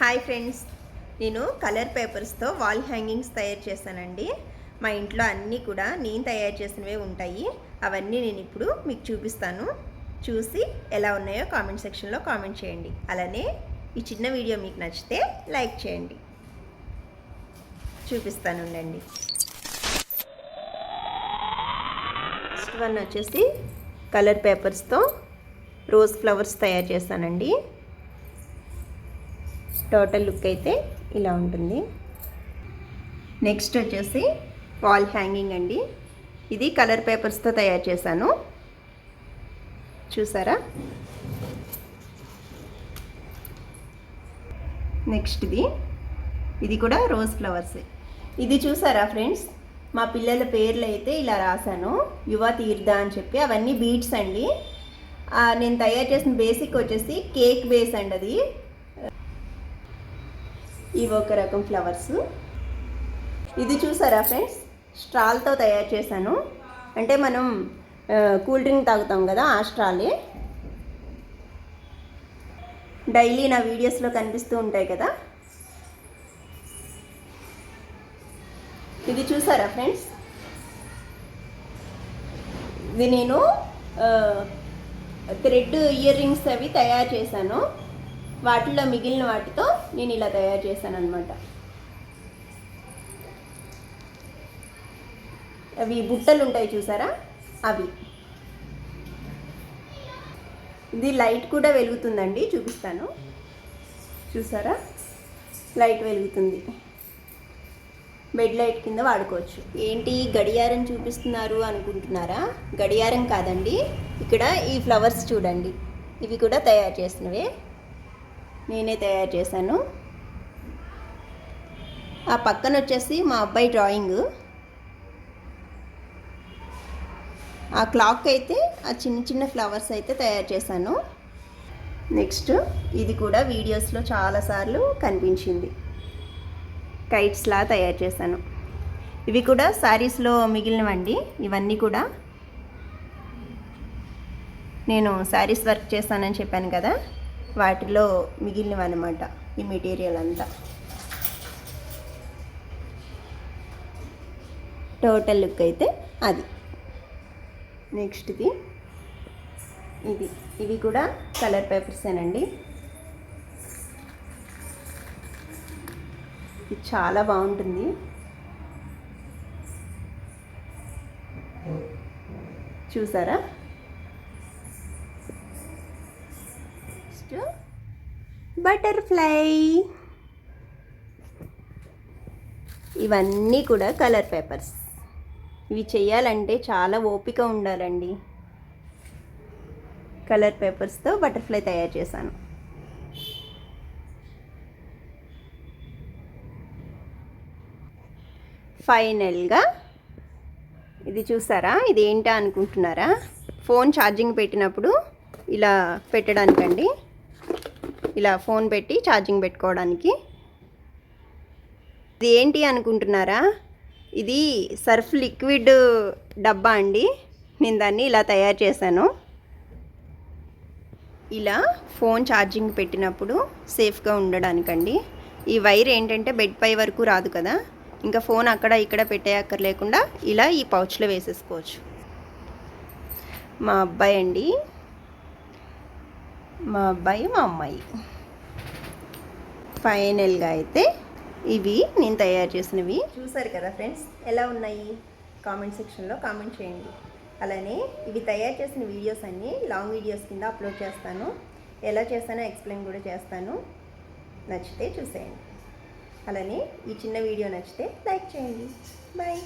Hi friends. నేను colour పేపర్స్తో wall hangings తయారు చేశానండి. మా ఇంట్లో అన్నీ కూడా నేను తయారు చేసినవే ఉంటాయి. అవన్నీ నేను ఇప్పుడు మీకు చూపిస్తాను. చూసి ఎలా ఉన్నాయో కామెంట్ సెక్షన్లో కామెంట్ చేయండి. అలానే ఈ చిన్న వీడియో మీకు నచ్చితే లైక్ చేయండి. చూపిస్తాను ఉండండి. ఫస్ట్ వన్ వచ్చేసి కలర్ పేపర్స్తో రోజ్ ఫ్లవర్స్ తయారు చేస్తానండి టోటల్ లుక్ అయితే ఇలా ఉంటుంది. నెక్స్ట్ వచ్చేసి వాల్ హ్యాంగింగ్ అండి. ఇది కలర్ పేపర్స్తో తయారు చేశాను. చూసారా? నెక్స్ట్ది ఇది. కూడా రోజ్ ఫ్లవర్స్ ఇది చూసారా ఫ్రెండ్స్ మా పిల్లల పేర్లు అయితే ఇలా రాశాను. యువ తీర్థ అని చెప్పి అవన్నీ బీట్స్ అండి. నేను తయారు చేసిన బేసిక్ వచ్చేసి కేక్ బేస్ అండి అది. ఇవి ఒక రకం ఫ్లవర్స్. ఇది చూసారా ఫ్రెండ్స్? స్ట్రాల్తో తయారు చేశాను. అంటే మనం కూల్ డ్రింక్ తాగుతాం కదా ఆ స్ట్రాలే. డైలీ నా వీడియోస్లో కనిపిస్తూ ఉంటాయి కదా. ఇది చూసారా ఫ్రెండ్స్? ఇది నేను థ్రెడ్ ఇయర్ రింగ్స్ అవి తయారు చేశాను. వాటిలో మిగిలిన వాటితో నేను ఇలా తయారు చేశాను అనమాట అవి బుట్టలు ఉంటాయి చూసారా? అవి. ఇది లైట్ కూడా వెలుగుతుందండి చూపిస్తాను. చూసారా? లైట్ వెలుగుతుంది. బెడ్ లైట్ కింద వాడుకోవచ్చు. ఏంటి గడియారం చూపిస్తున్నారు అనుకుంటున్నారా? గడియారం కాదండి. ఇక్కడ ఈ ఫ్లవర్స్ చూడండి. ఇవి కూడా తయారు చేసినవే. నేనే తయారు చేశాను. ఆ పక్కన వచ్చేసి మా అబ్బాయి డ్రాయింగ్. ఆ క్లాక్ అయితే ఆ చిన్న చిన్న ఫ్లవర్స్ అయితే తయారు చేశాను. నెక్స్ట్ ఇది కూడా వీడియోస్లో చాలాసార్లు కనిపించింది. కైట్స్లా తయారు చేశాను. ఇవి కూడా శారీస్లో మిగిలినవండి. ఇవన్నీ కూడా నేను శారీస్ వర్క్ చేస్తానని చెప్పాను కదా. వాటిలో మిగిలినవి అనమాట ఈ మెటీరియల్ అంతా. టోటల్ లుక్ అయితే అది. నెక్స్ట్ది ఇది. ఇవి కూడా కలర్ పేపర్సేనండి ఇది చాలా బాగుంటుంది. చూసారా? Next butterfly. ఇవన్నీ కూడా కలర్ పేపర్స్. ఇవి చేయాలంటే చాలా ఓపిక ఉండాలండి. కలర్ పేపర్స్తో బటర్ఫ్లై తయారు చేశాను. ఫైనల్గా ఇది చూసారా? ఇది ఏంటా అనుకుంటున్నారా? ఫోన్ ఛార్జింగ్ పెట్టినప్పుడు ఇలా పెట్టడానికండి. ఇలా ఫోన్ పెట్టి ఛార్జింగ్ పెట్టుకోవడానికి. ఇది ఏంటి అనుకుంటున్నారా? ఇది సర్ఫ్ లిక్విడ్ డబ్బా అండి. నేను దాన్ని ఇలా తయారు చేశాను. ఇలా ఫోన్ ఛార్జింగ్ పెట్టినప్పుడు సేఫ్గా ఉండడానికండి. ఈ వైర్ ఏంటంటే బెడ్ పై వరకు రాదు కదా. ఇంకా ఫోన్ అక్కడ ఇక్కడ పెట్టేయక్కర్ లేకుండా ఇలా ఈ పౌచ్లో వేసేసుకోవచ్చు. మా అబ్బాయి అండి మా అబ్బాయి మా అమ్మాయి. ఫైనల్గా అయితే ఇవి నేను తయారు చేసినవి. చూసారు కదా ఫ్రెండ్స్ ఎలా ఉన్నాయి? కామెంట్ సెక్షన్లో కామెంట్ చేయండి. అలానే ఇవి తయారు చేసిన వీడియోస్ అన్నీ లాంగ్ వీడియోస్ కింద అప్లోడ్ చేస్తాను. ఎలా చేస్తానో ఎక్స్ప్లెయిన్ కూడా చేస్తాను. నచ్చితే చూసేయండి. అలానే ఈ చిన్న వీడియో నచ్చితే లైక్ చేయండి. బాయ్.